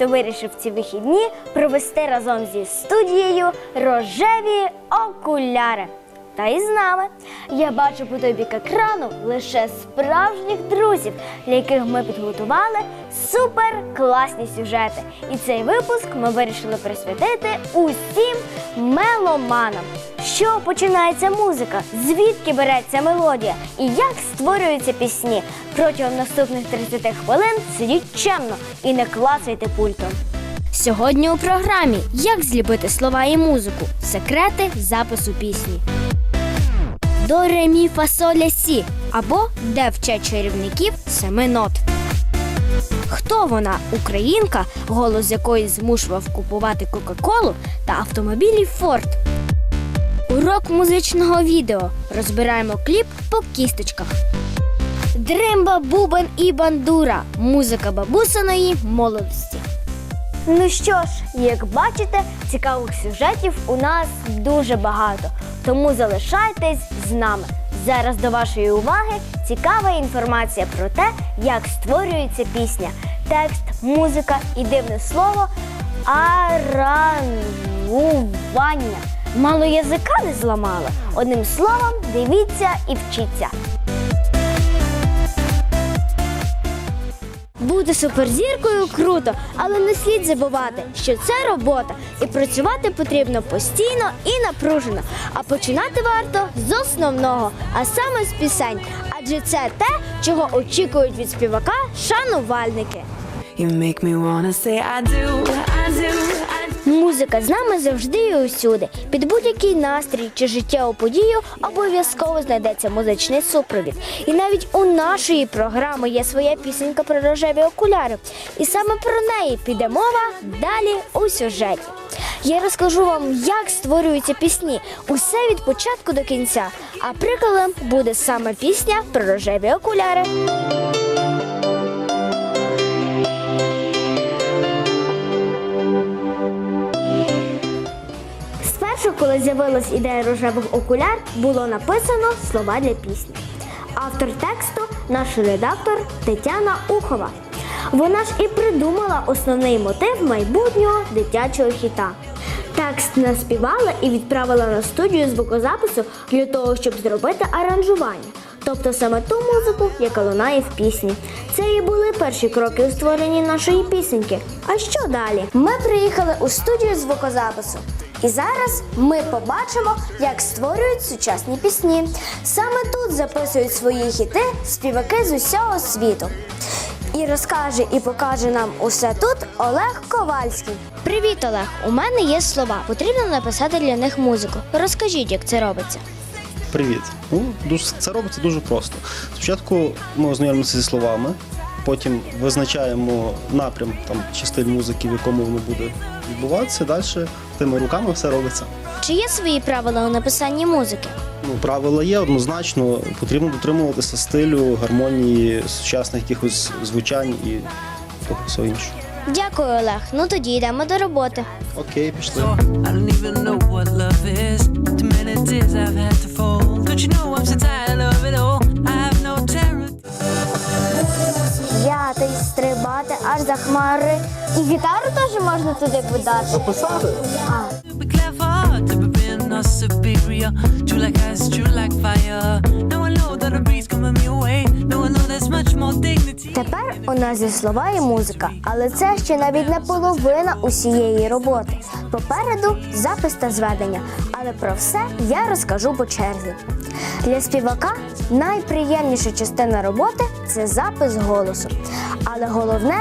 Хто вирішив ці вихідні провести разом зі студією рожеві окуляри. Та і з нами. Я бачу по той бік екрану лише справжніх друзів, для яких ми підготували супер класні сюжети. І цей випуск ми вирішили присвятити усім меломанам. Чого починається музика? Звідки береться мелодія? І як створюються пісні? Протягом наступних 30 хвилин сидіть чемно і не клацайте пультом. Сьогодні у програмі Як зліпити слова і музику. Секрети запису пісні. До ре мі фа соль ля сі або де вчать чарівників семи нот. Хто вона? Українка, голос якої змушував купувати Кока-Колу та автомобілі Форд. Урок музичного відео. Розбираємо кліп по кісточках. Дримба, бубен і бандура. Музика бабусиної молодості. Ну що ж, як бачите, цікавих сюжетів у нас дуже багато. Тому залишайтесь з нами. Зараз до вашої уваги цікава інформація про те, як створюється пісня, текст, музика і дивне слово аранжування. Мало язика не зламала. Одним словом, дивіться і вчіться. Бути суперзіркою круто, але не слід забувати, що це робота, і працювати потрібно постійно і напружено. А починати варто з основного, а саме з пісень. Адже це те, чого очікують від співака шанувальники. You make me wanna say I do, I do, I do. Музика з нами завжди і усюди. Під будь-який настрій чи життєву подію обов'язково знайдеться музичний супровід. І навіть у нашої програми є своя пісенька про рожеві окуляри. І саме про неї піде мова далі у сюжеті. Я розкажу вам, як створюються пісні, усе від початку до кінця. А прикладом буде саме пісня про рожеві окуляри. Спершу, коли з'явилась ідея рожевих окуляр, було написано слова для пісні. Автор тексту наш редактор Тетяна Ухова. Вона ж і придумала основний мотив майбутнього дитячого хіта. Текст наспівала і відправила на студію звукозапису для того, щоб зробити аранжування. Тобто саме ту музику, яка лунає в пісні. Це і були перші кроки у створенні нашої пісеньки. А що далі? Ми приїхали у студію звукозапису. І зараз ми побачимо, як створюють сучасні пісні. Саме тут записують свої хіти співаки з усього світу. І розкаже і покаже нам усе тут Олег Ковальський. Привіт, Олег! У мене є слова. Потрібно написати для них музику. Розкажіть, як це робиться. Привіт. Ну, це робиться дуже просто. Спочатку ми ознайомимося зі словами, потім визначаємо напрям там, чи стиль музики, в якому воно буде відбуватися. Далі тими руками все робиться. Чи є свої правила у написанні музики? Ну, правила є однозначно, потрібно дотримуватися стилю, гармонії, сучасних якихось звучань і всього іншого. Дякую, Олег. Ну тоді йдемо до роботи. Окей, пішли. I аж за хмари. І гітару теж можна туди видати. Записати? To be clever, to be being not superior. True like ice, true like fire. Тепер у нас є слова і музика, але це ще навіть не половина усієї роботи. Попереду запис та зведення, але про все я розкажу по черзі. Для співака найприємніша частина роботи це запис голосу. Але головне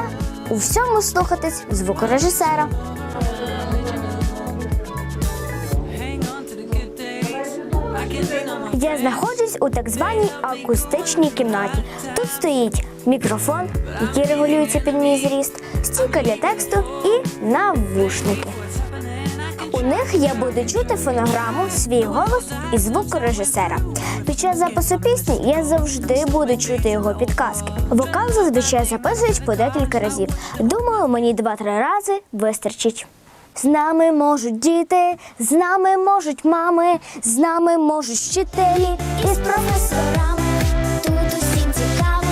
у всьому слухатись звукорежисера. Я знаходжусь у так званій акустичній кімнаті. Тут стоїть мікрофон, який регулюється під мій зріст, стійка для тексту і навушники. У них я буду чути фонограму, свій голос і звук режисера. Під час запису пісні я завжди буду чути його підказки. Вокал зазвичай записують по декілька разів. Думаю, мені два-три рази вистачить. З нами можуть діти, з нами можуть мами, з нами можуть вчителі і з професорами. Тут усім цікаво,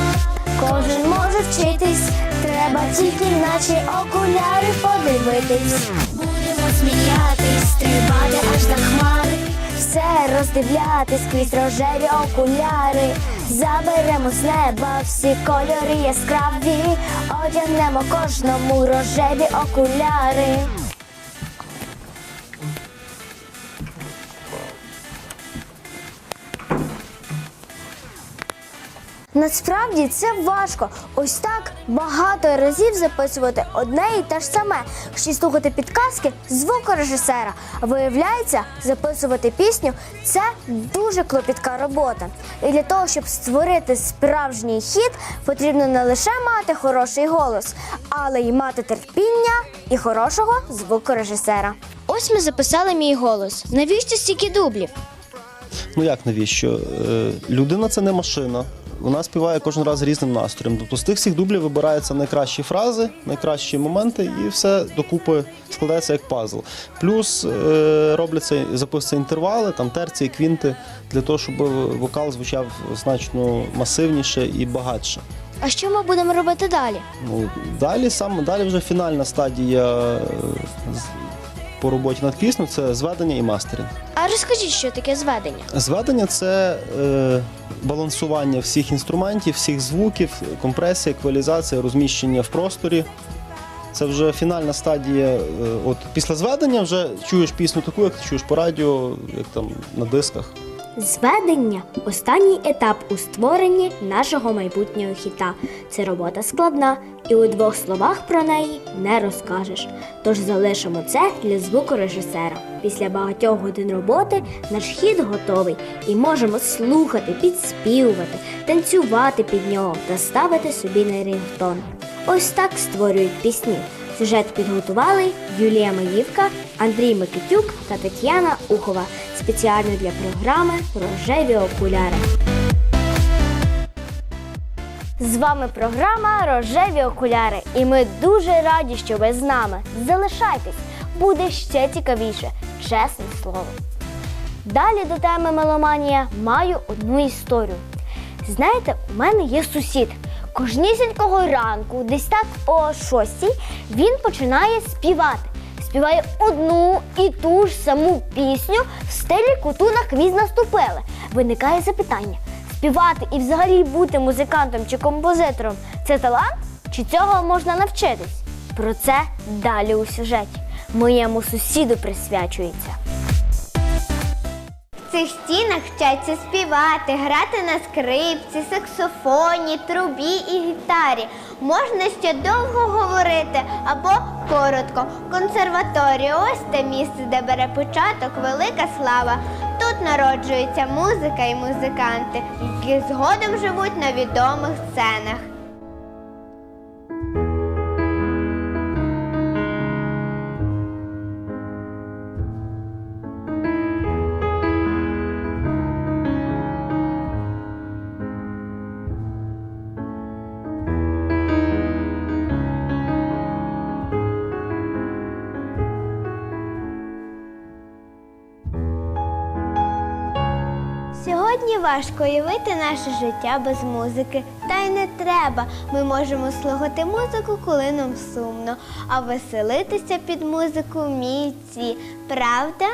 кожен може вчитись, треба тільки наші окуляри подивитись. Будемо сміятись, стрибати аж до хмари. Все роздивлятись крізь рожеві окуляри. Заберемо з неба всі кольори яскраві, одягнемо кожному рожеві окуляри. Насправді це важко. Ось так багато разів записувати одне і те ж саме, ще слухати підказки звукорежисера. Виявляється, записувати пісню це дуже клопітка робота. І для того, щоб створити справжній хіт, потрібно не лише мати хороший голос, але й мати терпіння і хорошого звукорежисера. Ось ми записали мій голос. Навіщо стільки дублів? Ну як навіщо? Е, Людина це не машина. Вона співає кожен раз різним настроєм. Тобто з тих всіх дублів вибираються найкращі фрази, найкращі моменти, і все докупи складається як пазл. Плюс е, робляться записуються інтервали, там терції, квінти, для того, щоб вокал звучав значно масивніше і багатше. А що ми будемо робити далі? Ну, далі саме далі вже фінальна стадія е, по роботі над піснею це зведення і мастеринг. А розкажіть, що таке зведення? Зведення це е, балансування всіх інструментів, всіх звуків, компресія, еквалізація, розміщення в просторі. Це вже фінальна стадія. Е, от після зведення вже чуєш пісню таку, як ти чуєш по радіо, як там на дисках. Зведення останній етап у створенні нашого майбутнього хіта. Це робота складна, і у двох словах про неї не розкажеш. Тож залишимо це для звукорежисера. Після багатьох годин роботи наш хіт готовий і можемо слухати, підспівувати, танцювати під нього та ставити собі на рінгтон. Ось так створюють пісні. Сюжет підготували Юлія Маївка, Андрій Микитюк та Тетяна Ухова спеціально для програми Рожеві окуляри. З вами програма Рожеві окуляри, і ми дуже раді, що ви з нами. Залишайтесь, буде ще цікавіше, чесне слово. Далі до теми меломанія маю одну історію. Знаєте, у мене є сусід. Кожнісінького ранку, десь так о шостій, він починає співати. Співає одну і ту ж саму пісню в стилі куту на наступили. Виникає запитання: співати і взагалі бути музикантом чи композитором це талант? Чи цього можна навчитись? Про це далі у сюжеті. Моєму сусіду присвячується. В цих стінах вчаться співати, грати на скрипці, саксофоні, трубі і гітарі. Можна ще довго говорити або коротко. Консерваторія ось те місце, де бере початок велика слава. Тут народжується музика і музиканти, які згодом живуть на відомих сценах. Важко уявити наше життя без музики. Та й не треба. Ми можемо слухати музику, коли нам сумно, а веселитися під музику вміють. Правда?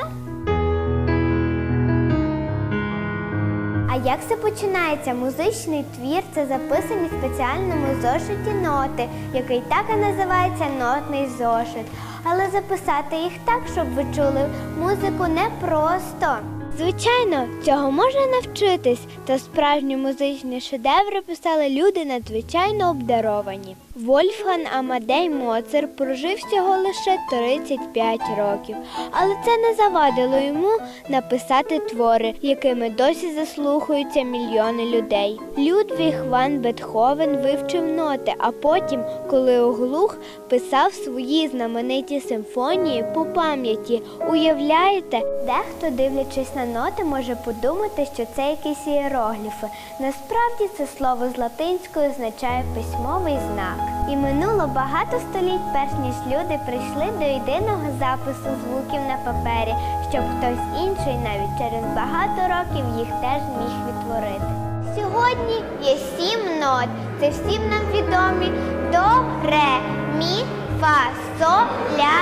А як це починається? Музичний твір це записані в спеціальному зошиті ноти, який так і називається нотний зошит. Але записати їх так, щоб ви чули музику непросто. Звичайно, цього можна навчитись, та справжні музичні шедеври писали люди надзвичайно обдаровані. Вольфган Амадей Моцар прожив всього лише 35 років, але це не завадило йому написати твори, якими досі заслухаються мільйони людей. Людвіг Ван Бетховен вивчив ноти, а потім, коли оглух, писав свої знамениті симфонії по пам'яті. Уявляєте, дехто, дивлячись на ноти, може подумати, що це якісь іерогліфи. Насправді це слово з латинської означає письмовий знак. І минуло багато століть, перш ніж люди прийшли до єдиного запису звуків на папері, щоб хтось інший навіть через багато років їх теж міг відтворити. Сьогодні є сім нот. Це всім нам відомі до, ре, мі, фа, со, ля,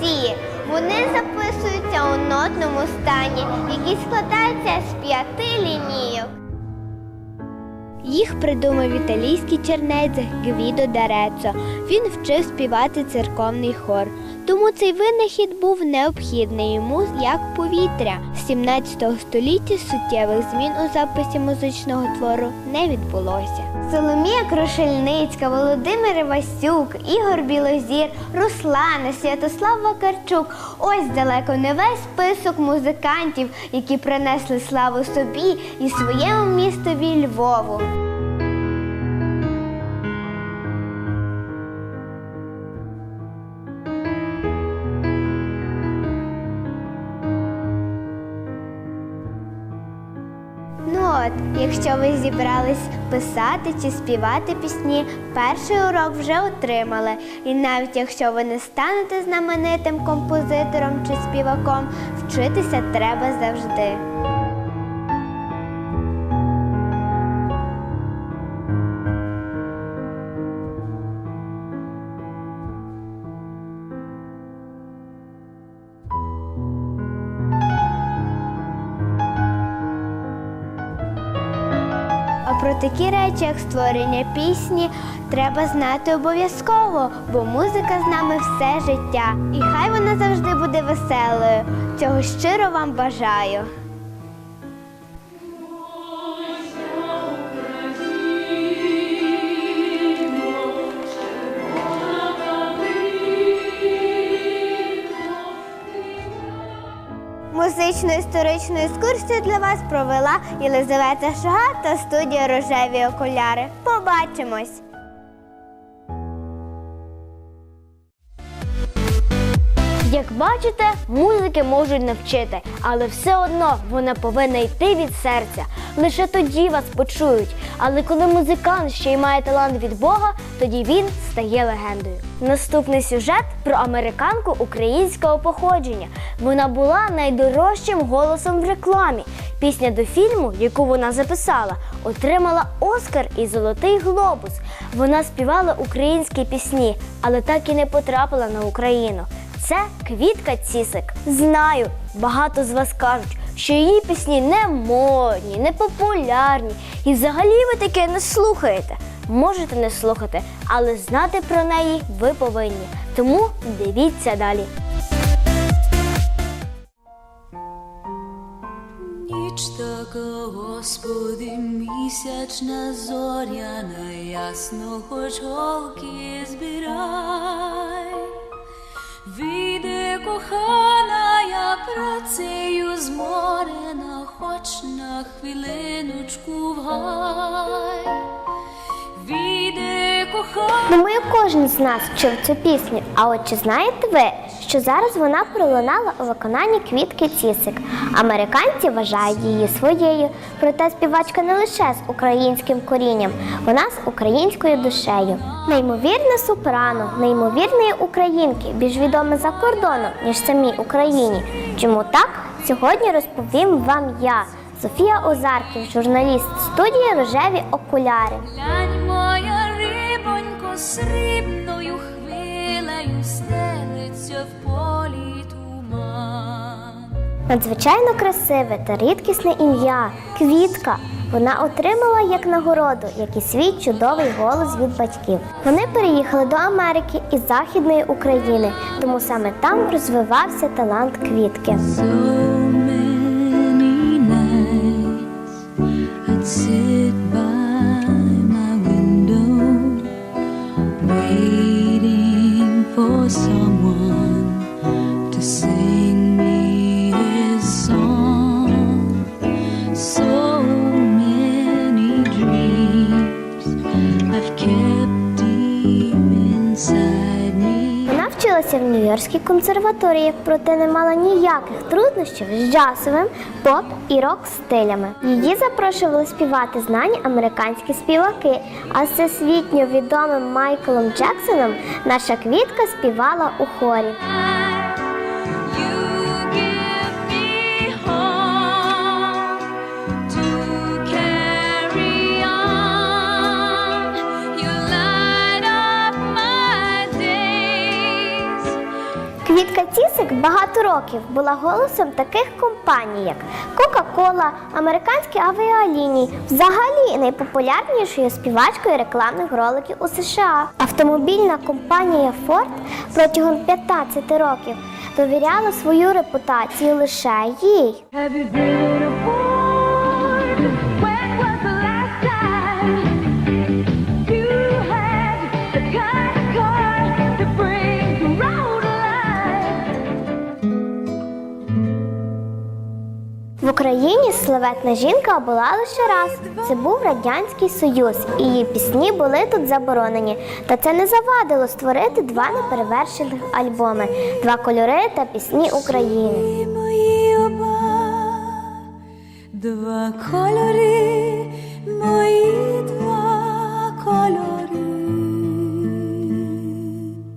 сі. Вони записуються у нотному стані, який складається з п'яти лінійок. Їх придумав італійський чернець Гвідо Дарецо. Він вчив співати церковний хор. Тому цей винахід був необхідний йому як повітря. З 17 століття суттєвих змін у записі музичного твору не відбулося. Соломія Крушельницька, Володимир Івасюк, Ігор Білозір, Руслана, Святослав Вакарчук. Ось далеко не весь список музикантів, які принесли славу собі і своєму містові Львову. Якщо ви зібрались писати чи співати пісні, перший урок вже отримали. І навіть якщо ви не станете знаменитим композитором чи співаком, вчитися треба завжди. Такі речі, як створення пісні, треба знати обов'язково, бо музика з нами все життя. І хай вона завжди буде веселою. Цього щиро вам бажаю. Музичну історичну екскурсію для вас провела Єлизавета Шага та студія Рожеві окуляри. Побачимось! Як бачите, музики можуть навчити, але все одно вона повинна йти від серця. Лише тоді вас почують. Але коли музикант ще й має талант від Бога, тоді він стає легендою. Наступний сюжет про американку українського походження. Вона була найдорожчим голосом в рекламі. Пісня до фільму, яку вона записала, отримала Оскар і Золотий Глобус. Вона співала українські пісні, але так і не потрапила на Україну. Це Квітка Цісик. Знаю, багато з вас кажуть, що її пісні не модні, не популярні. І взагалі ви таке не слухаєте. Можете не слухати, але знати про неї ви повинні. Тому дивіться далі. Ніч така, Господи, місячна зоряна, ясно, хоч голки збирай. Кохана, я працею зморена, хоч на хвилиночку в гай. Думаю, кожен з нас чув цю пісню. А от чи знаєте ви, що зараз вона пролунала у виконанні квітки Цісик? Американці вважають її своєю. Проте співачка не лише з українським корінням, вона з українською душею. Неймовірне сопрано, неймовірної українки, більш відоме за кордоном, ніж самій Україні. Чому так? Сьогодні розповім вам я, Софія Озарків, журналіст студії Рожеві окуляри. Хвилею стелиться в полі туман. Надзвичайно красиве та рідкісне ім'я Квітка. Вона отримала як нагороду, як і свій чудовий голос від батьків. Вони переїхали до Америки із Західної України, тому саме там розвивався талант квітки. Нью-Йоркській консерваторії, проте не мала ніяких труднощів з джазовим, поп і рок стилями. Її запрошували співати знані американські співаки. А всесвітньо відомим Майклом Джексоном наша квітка співала у хорі. Квітка Тісик багато років була голосом таких компаній, як Кока-Кола, американські авіалінії, взагалі найпопулярнішою співачкою рекламних роликів у США. Автомобільна компанія Ford протягом 15 років довіряла свою репутацію лише їй. Україні славетна жінка була лише раз. Це був Радянський Союз, і її пісні були тут заборонені. Та це не завадило створити два неперевершених альбоми Два кольори та пісні України. Мої оба, два кольори, мої два кольори.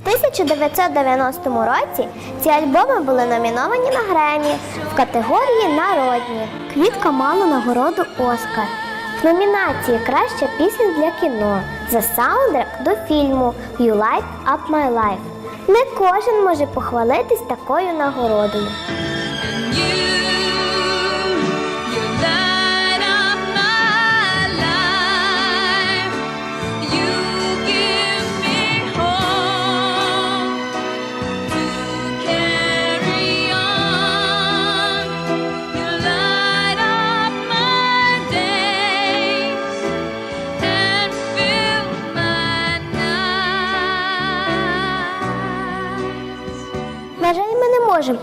У 1990 році ці альбоми були номіновані на Гремі в категорії Народні. Квітка мала нагороду Оскар. В номінації Краща пісня для кіно за саундтрек до фільму You Light Up My Life. Не кожен може похвалитись такою нагородою.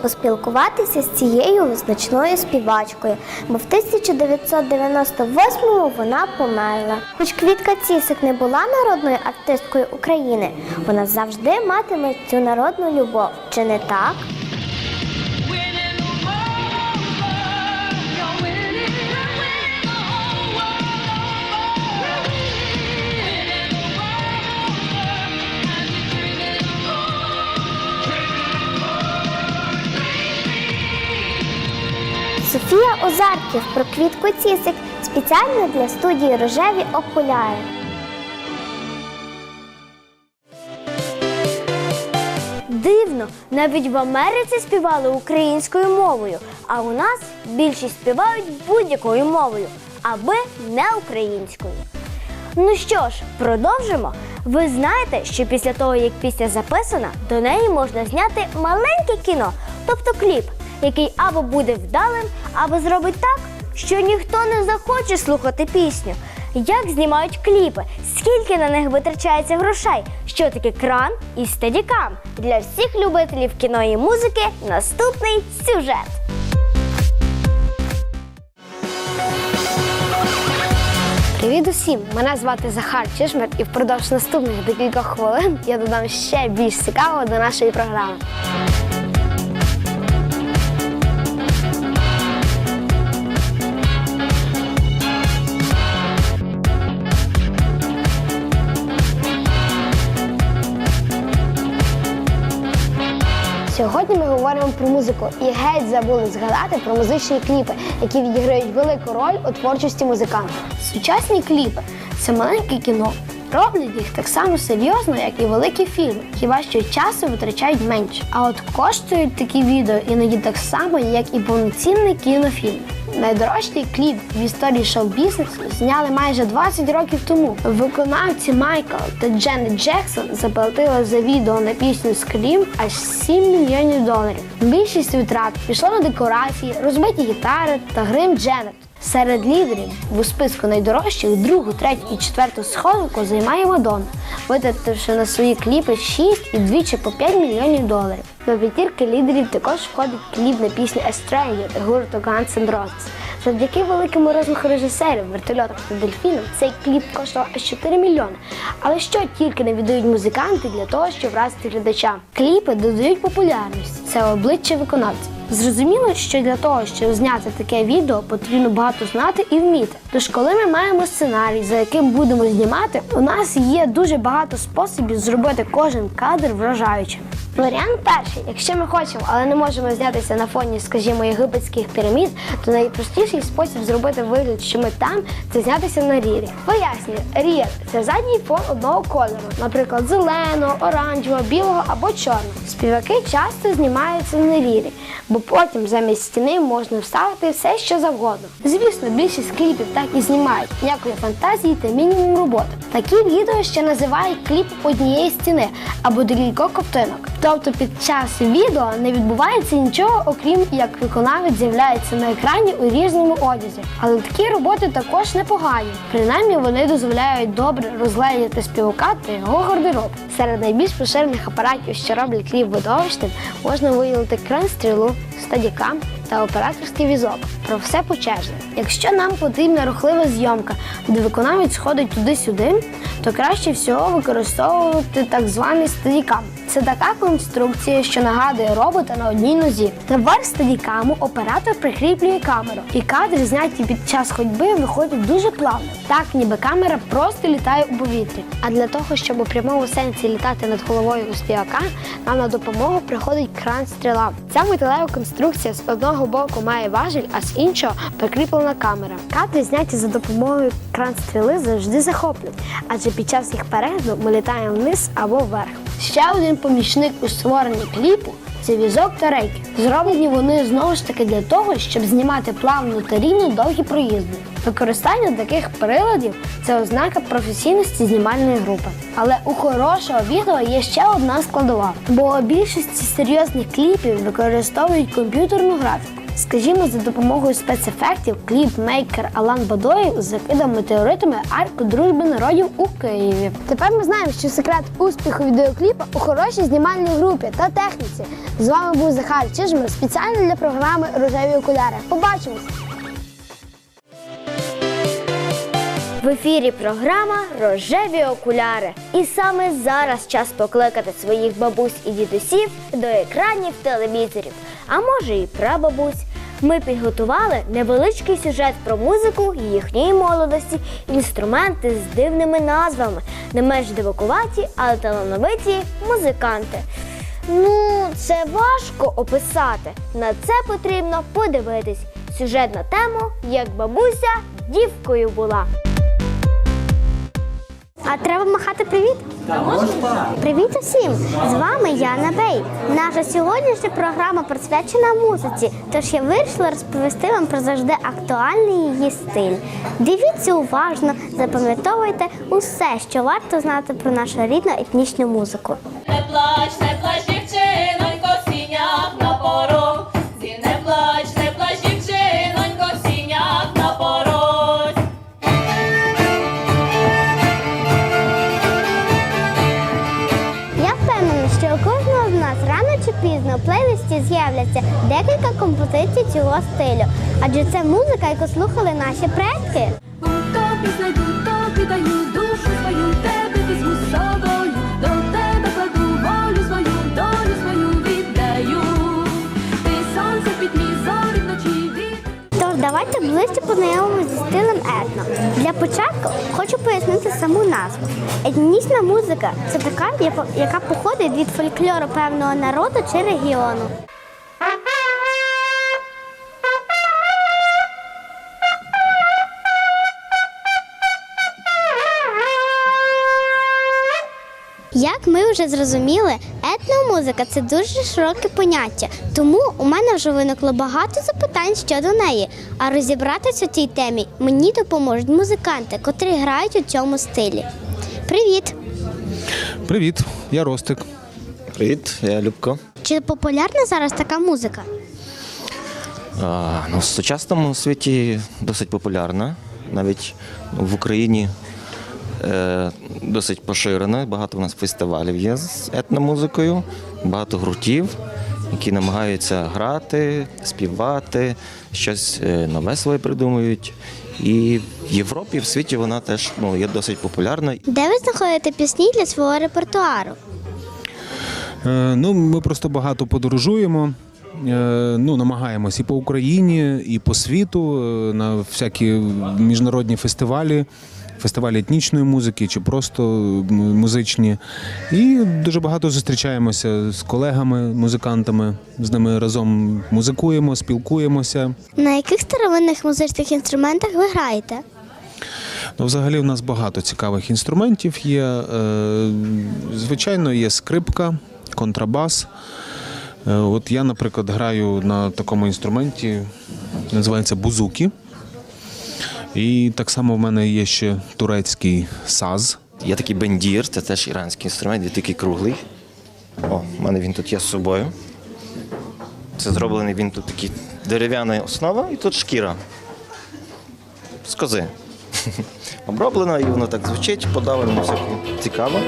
Поспілкуватися з цією визначною співачкою, бо в 1998-му вона померла. Хоч Квітка Цісик не була народною артисткою України, вона завжди матиме цю народну любов. Чи не так? Софія Озарків про Квітку Цісик спеціально для студії Рожеві окуляри. Дивно, навіть в Америці співали українською мовою, а у нас більшість співають будь-якою мовою, аби не українською. Ну що ж, продовжимо. Ви знаєте, що після того, як пісня записана, до неї можна зняти маленьке кіно, тобто кліп, який або буде вдалим, або зробить так, що ніхто не захоче слухати пісню. Як знімають кліпи, скільки на них витрачається грошей, що таке кран і стедікам. Для всіх любителів кіно і музики наступний сюжет. Привіт усім! Мене звати Захар Чишмер, і впродовж наступних декількох хвилин я додам ще більш цікавого до нашої програми. Сьогодні ми говоримо про музику і геть забули згадати про музичні кліпи, які відіграють велику роль у творчості музиканта. Сучасні кліпи це маленьке кіно. Роблять їх так само серйозно, як і великі фільми, хіба що часу витрачають менше. А от коштують такі відео іноді так само, як і повноцінний кінофільм. Найдорожчий кліп в історії шоу-бізнесу зняли майже 20 років тому. Виконавці Майкл та Дженет Джексон заплатили за відео на пісню Scream аж 7 мільйонів доларів. Більшість витрат пішло на декорації, розбиті гітари та грим Дженет. Серед лідерів у списку найдорожчих другу, третю і четверту сходинку займає Мадонна, витративши на свої кліпи 6 і двічі по 5 мільйонів доларів. До п'ятірки лідерів також входить кліп на пісню «Stranger» гурту Guns N' Roses. Завдяки великому розмаху режисерів, вертольотах та дельфінам цей кліп коштував аж 4 мільйони. Але що тільки не віддають музиканти для того, щоб вразити глядача? Кліпи додають популярність. Це обличчя виконавця. Зрозуміло, що для того, щоб зняти таке відео, потрібно багато знати і вміти. Тож, коли ми маємо сценарій, за яким будемо знімати, у нас є дуже багато способів зробити кожен кадр вражаючим. Варіант перший. Якщо ми хочемо, але не можемо знятися на фоні, скажімо, єгипетських пірамід, то найпростіший спосіб зробити вигляд, що ми там, це знятися на рірі. Пояснюю, рір це задній фон одного кольору, наприклад, зеленого, оранжевого, білого або чорного. Співаки часто знімаються на рірі, бо потім замість стіни можна вставити все, що завгодно. Звісно, більшість кліпів так і знімають, ніякої фантазії та мінімум роботи. Такі відео ще називають кліп однієї стіни або декількох ковтинок. Тобто під час відео не відбувається нічого, окрім як виконавець з'являється на екрані у різному одязі. Але такі роботи також непогані. Принаймні вони дозволяють добре розгледіти співака та його гардероб. Серед найбільш поширених апаратів, що роблять кліп видовищним, можна виділити кран стрілу, стадікам та операторський візок. Про все почежне. Якщо нам потрібна рухлива зйомка, де виконавець ходить туди-сюди, то краще всього використовувати так званий стадікам. Це така конструкція, що нагадує робота на одній нозі. На верх стадікаму оператор прикріплює камеру, і кадри, зняті під час ходьби, виходять дуже плавно. Так, ніби камера просто літає у повітрі. А для того, щоб у прямому сенсі літати над головою у співака, нам на допомогу приходить кран стріла. Ця металева конструкція з одного боку має важіль, а з іншого прикріплена камера. Кадри зняті за допомогою кран стріли завжди захоплюють, адже під час їх перегляду ми літаємо вниз або вверх. Ще один помічник у створенні кліпу це візок та рейки. Зроблені вони знову ж таки для того, щоб знімати плавно та рівно довгі проїзди. Використання таких приладів це ознака професійності знімальної групи. Але у хорошого відео є ще одна складова, бо у більшості серйозних кліпів використовують комп'ютерну графіку. Скажімо, за допомогою спецефектів кліп-мейкер Алан Бадоєв закидав метеоритами арку дружби народів у Києві. Тепер ми знаємо, що секрет успіху відеокліпа у хорошій знімальній групі та техніці. З вами був Захар Чижмир спеціально для програми Рожеві окуляри. Побачимось! В ефірі програма Рожеві окуляри. І саме зараз час покликати своїх бабусь і дідусів до екранів телевізорів, а може і прабабусь. Ми підготували невеличкий сюжет про музику їхньої молодості, інструменти з дивними назвами, не менш дивакуваті, але талановиті музиканти. Ну, це важко описати. На це потрібно подивитись. Сюжет на тему, як бабуся дівкою була. А треба махати привіт? Привіт усім! З вами Яна Бей. Наша сьогоднішня програма присвячена музиці, тож я вирішила розповісти вам про завжди актуальний її стиль. Дивіться уважно, запам'ятовуйте усе, що варто знати про нашу рідну етнічну музику. Не плач, не плач, дівчинонько, сіняк на порог. З'являться декілька композицій цього стилю, адже це музика, яку слухали наші предки. У тобі знайду, тобі даю душу свою, тебе візьму з собою. До тебе кладу волю свою, долю свою віддаю. Ти сонце в пітьмі, зорі вночі. Тож давайте ближче познайомимося зі стилем етно. Для початку хочу пояснити саму назву. Етнічна музика це така, яка походить від фольклору певного народу чи регіону. Ми вже зрозуміли, етномузика це дуже широке поняття, тому у мене вже виникло багато запитань щодо неї. А розібратися у цій темі мені допоможуть музиканти, котрі грають у цьому стилі. Привіт! Привіт, я Ростик. Привіт, я Любко. Чи популярна зараз така музика? А, ну, в сучасному світі досить популярна. Навіть в Україні досить поширена. Багато в нас фестивалів є з етномузикою, багато гуртів, які намагаються грати, співати, щось е, нове своє придумують. І в Європі, в світі вона теж ну, є досить популярна. Де ви знаходите пісні для свого репертуару? Е, ну, ми просто багато подорожуємо. Е, ну, намагаємось і по Україні, і по світу, е, на всякі міжнародні фестивалі фестивалі етнічної музики чи просто музичні. І дуже багато зустрічаємося з колегами, музикантами. З ними разом музикуємо, спілкуємося. На яких старовинних музичних інструментах ви граєте? Ну, взагалі, в нас багато цікавих інструментів є. Е, Звичайно, є скрипка, контрабас. Е, От я, наприклад, граю на такому інструменті, називається бузуки. І так само в мене є ще турецький саз. Є такий бендір, це теж іранський інструмент, він такий круглий. О, в мене він тут є з собою. Це зроблений він тут такий дерев'яна основа і тут шкіра. З кози. Оброблена, і воно так звучить, подавлено, все цікаво.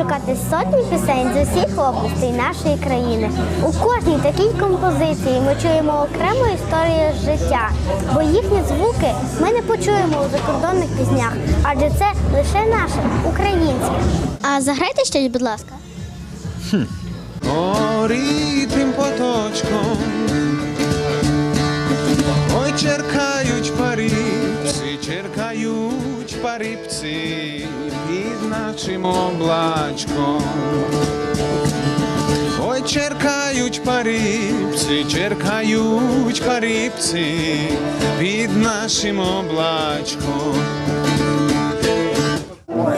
Відшукати сотні пісень з усіх областей нашої країни. У кожній такій композиції ми чуємо окрему історію життя, бо їхні звуки ми не почуємо у закордонних піснях, адже це лише наше українське. А заграйте щось, будь ласка. Тим поточком. Ой, черкають паріпці, черкають паріпці під нашим облачком. Ой, черкають паріпці, черкають паріпці під нашим облачком.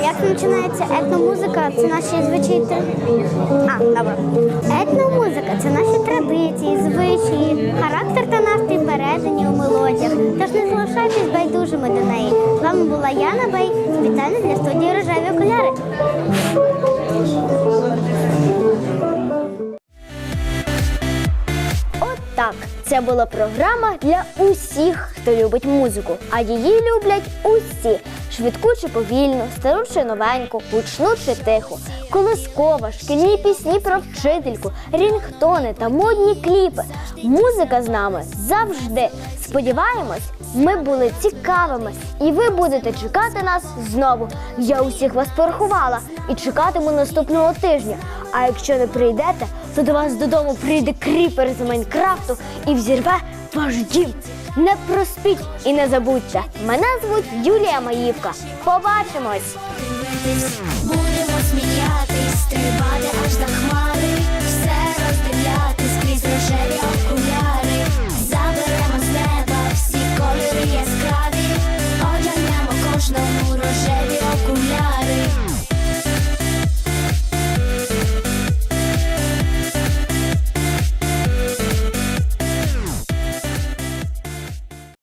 Як починається етномузика, це наші звичаї. А, добре. Етномузика це наші традиції, звичаї, характер та передані у мелодіях. Тож не залишайтесь байдужими до неї. З вами була Яна Бей. Спеціально для студії Рожеві окуляри. Так, це була програма для усіх, хто любить музику, а її люблять усі. Швидку чи повільну, стару чи новеньку, гучну чи тиху, колискова, шкільні пісні про вчительку, рінгтони та модні кліпи. Музика з нами завжди. Сподіваємось, ми були цікавими, і ви будете чекати нас знову. Я усіх вас порахувала і чекатиму наступного тижня. А якщо не прийдете, то до вас додому прийде кріпер з Майнкрафту і взірве ваш дім. Не проспіть і не забудьте. Мене звуть Юлія Маївка. Побачимось! Будемо сміятись, стрибати аж роздивляти.